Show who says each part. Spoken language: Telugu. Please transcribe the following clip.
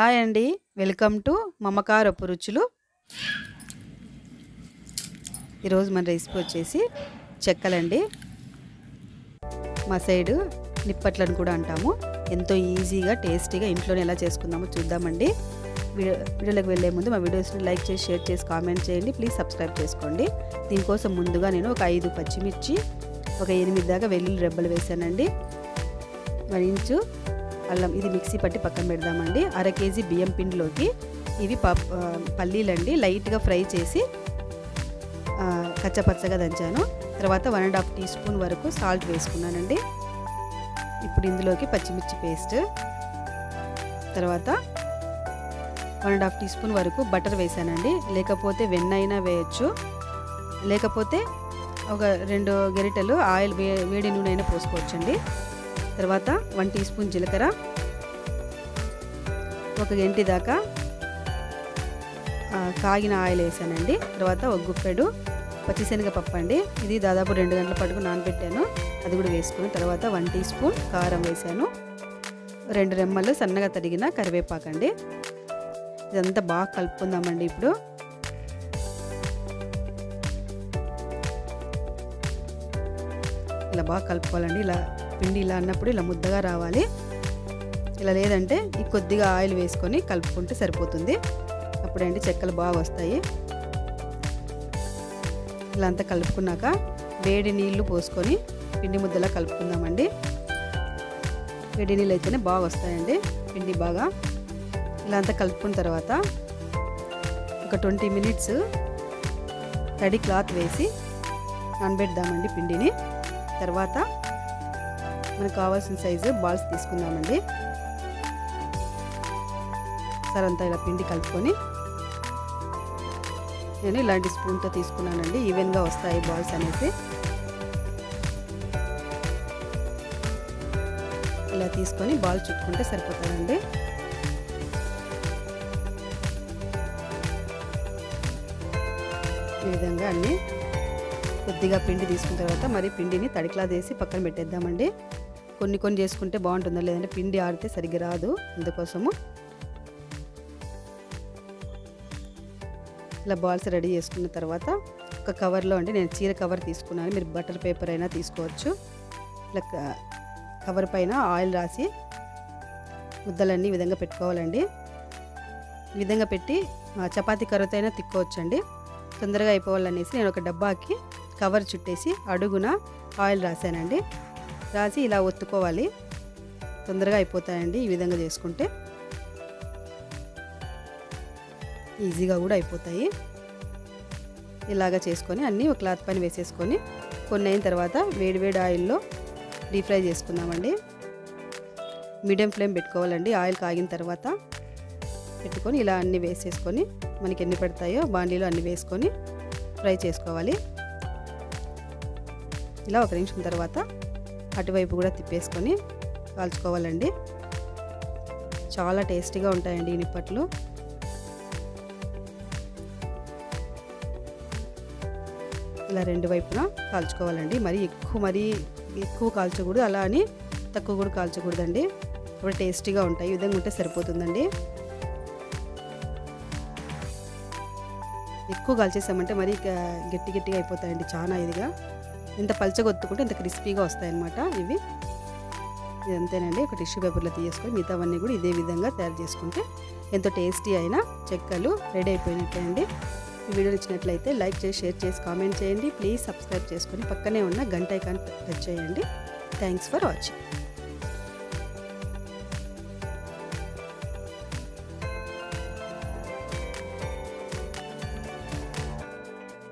Speaker 1: హాయ్ అండి. వెల్కమ్ టు మమకారపు రుచులు. ఈరోజు మన రెసిపీ వచ్చేసి చెక్కలండి. మా సైడు నిప్పట్లను కూడా అంటాము. ఎంతో ఈజీగా టేస్టీగా ఇంట్లోనే ఎలా చేసుకుందామో చూద్దామండి. వీడియో వీడియోలోకి వెళ్ళే ముందు మా వీడియోస్ని లైక్ చేసి షేర్ చేసి కామెంట్ చేయండి. ప్లీజ్ సబ్స్క్రైబ్ చేసుకోండి. దీనికోసం ముందుగా నేను ఒక ఐదు పచ్చిమిర్చి ఒక ఎనిమిది దాకా వెల్లుల్లి రెబ్బలు వేసానండి మరించు అల్లం ఇది మిక్సీ పట్టి పక్కన పెడదామండి. అర కేజీ బియ్యం పిండిలోకి ఇవి పల్లీలండి. లైట్గా ఫ్రై చేసి కచ్చపచ్చగా దంచాను. తర్వాత one and half teaspoon వరకు సాల్ట్ వేసుకున్నానండి. ఇప్పుడు ఇందులోకి పచ్చిమిర్చి పేస్ట్. తర్వాత one and half teaspoon వరకు బటర్ వేసానండి. లేకపోతే వెన్న అయినా వేయచ్చు. లేకపోతే ఒక రెండు గరిటెలు ఆయిల్ వే వేడి నూనె అయినా పోసుకోవచ్చండి. తర్వాత వన్ టీ స్పూన్ జీలకర్ర. ఒక గంటి దాకా కాగిన ఆయిల్ వేసానండి. తర్వాత ఒక గుప్పెడు పచ్చిశనగపప్పు అండి. ఇది దాదాపు రెండు గంటల పాటుకు నానబెట్టాను. అది కూడా వేసుకుని తర్వాత వన్ టీ స్పూన్ కారం వేసాను. రెండు రెమ్మలు సన్నగా తరిగిన కరివేపాకండి ఇదంతా బాగా కలుపుకుందామండి ఇప్పుడు. ఇలా బాగా కలుపుకోవాలండి. ఇలా పిండి ఇలా అన్నప్పుడు ఇలా ముద్దగా రావాలి. ఇలా లేదంటే ఈ కొద్దిగా ఆయిల్ వేసుకొని కలుపుకుంటే సరిపోతుంది. అప్పుడండి చెక్కలు బాగా వస్తాయి. ఇలా అంతా కలుపుకున్నాక వేడి నీళ్ళు పోసుకొని పిండి ముద్దలా కలుపుకుందామండి. వేడి నీళ్ళు అయితేనే బాగా వస్తాయండి పిండి బాగా. ఇలా అంతా కలుపుకున్న తర్వాత ఒక ట్వంటీ మినిట్స్ తడి క్లాత్ వేసి నానబెడదామండి పిండిని. తర్వాత మనకు కావాల్సిన సైజు బాల్స్ తీసుకుందామండి. సరంతా అంతా ఇలా పిండి కలుపుకొని నేను ఇలాంటి స్పూన్తో తీసుకున్నానండి. ఈవెన్గా వస్తాయి బాల్స్ అనేసి. ఇలా తీసుకొని బాల్ చుట్టుకుంటే సరిపోతుందండి ఈ విధంగా అన్నీ కొద్దిగా పిండి తీసుకున్న తర్వాత మరి పిండిని తడికలా వేసి పక్కన పెట్టేద్దామండి. కొన్ని కొన్ని చేసుకుంటే బాగుంటుందా? లేదంటే పిండి ఆడితే సరిగ్గా రాదు. అందుకోసము ఇలా బాల్స్ రెడీ చేసుకున్న తర్వాత ఒక కవర్లో అంటే నేను చీర కవర్ తీసుకున్నాను. మీరు బటర్ పేపర్ అయినా తీసుకోవచ్చు. ఇలా కవర్ పైన ఆయిల్ రాసి ముద్దలన్నీ ఈ విధంగా పెట్టుకోవాలండి. ఈ విధంగా పెట్టి చపాతి చపాతీ కర్రతో అయినా తిక్కోవచ్చండి. తొందరగా అయిపోవాలనేసి నేను ఒక డబ్బాకి కవర్ చుట్టేసి అడుగున ఆయిల్ రాశానండి. రాసి ఇలా ఒత్తుకోవాలి. తొందరగా అయిపోతాయండి ఈ విధంగా చేసుకుంటే. ఈజీగా కూడా అయిపోతాయి. ఇలాగా చేసుకొని అన్నీ ఒక క్లాత్ పైన వేసేసుకొని కొన్ని అయిన తర్వాత వేడివేడి ఆయిల్లో డీప్ ఫ్రై చేసుకుందామండి. మీడియం ఫ్లేమ్ పెట్టుకోవాలండి. ఆయిల్ కాగిన తర్వాత పెట్టుకొని ఇలా అన్నీ వేసేసుకొని మనకి ఎన్ని పడతాయో బాండీలో అన్నీ వేసుకొని ఫ్రై చేసుకోవాలి. ఇలా ఒక నిమిషం తర్వాత అటువైపు కూడా తిప్పేసుకొని కాల్చుకోవాలండి. చాలా టేస్టీగా ఉంటాయండి ఈ నిప్పట్లు. ఇలా రెండు వైపున కాల్చుకోవాలండి. మరి ఎక్కువ మరీ ఎక్కువ కాల్చకూడదు అలా అని తక్కువ కూడా కాల్చకూడదండి. ఇప్పుడు టేస్టీగా ఉంటాయి ఈ విధంగా ఉంటే సరిపోతుందండి. ఎక్కువ కాల్చేసామంటే మరీ గట్టి గట్టిగా అయిపోతాయండి చాలా ఇదిగా. ఎంత పల్చగా ఒత్తుకుంటే ఇంత క్రిస్పీగా వస్తాయన్నమాట ఇవి. ఇదంతేనండి. అంతేనండి ఒక టిష్యూ పేపర్లో తీసేసుకొని మిగతావన్నీ కూడా ఇదే విధంగా తయారు చేసుకుంటే ఎంతో టేస్టీ అయిన చెక్కలు రెడీ అయిపోయినట్టేయండి ఈ వీడియో నచ్చినట్లయితే లైక్ చేసి షేర్ చేసి కామెంట్ చేయండి. ప్లీజ్ సబ్స్క్రైబ్ చేసుకొని పక్కనే ఉన్న గంట ఐకాన్ టచ్ చేయండి. Thanks for watching.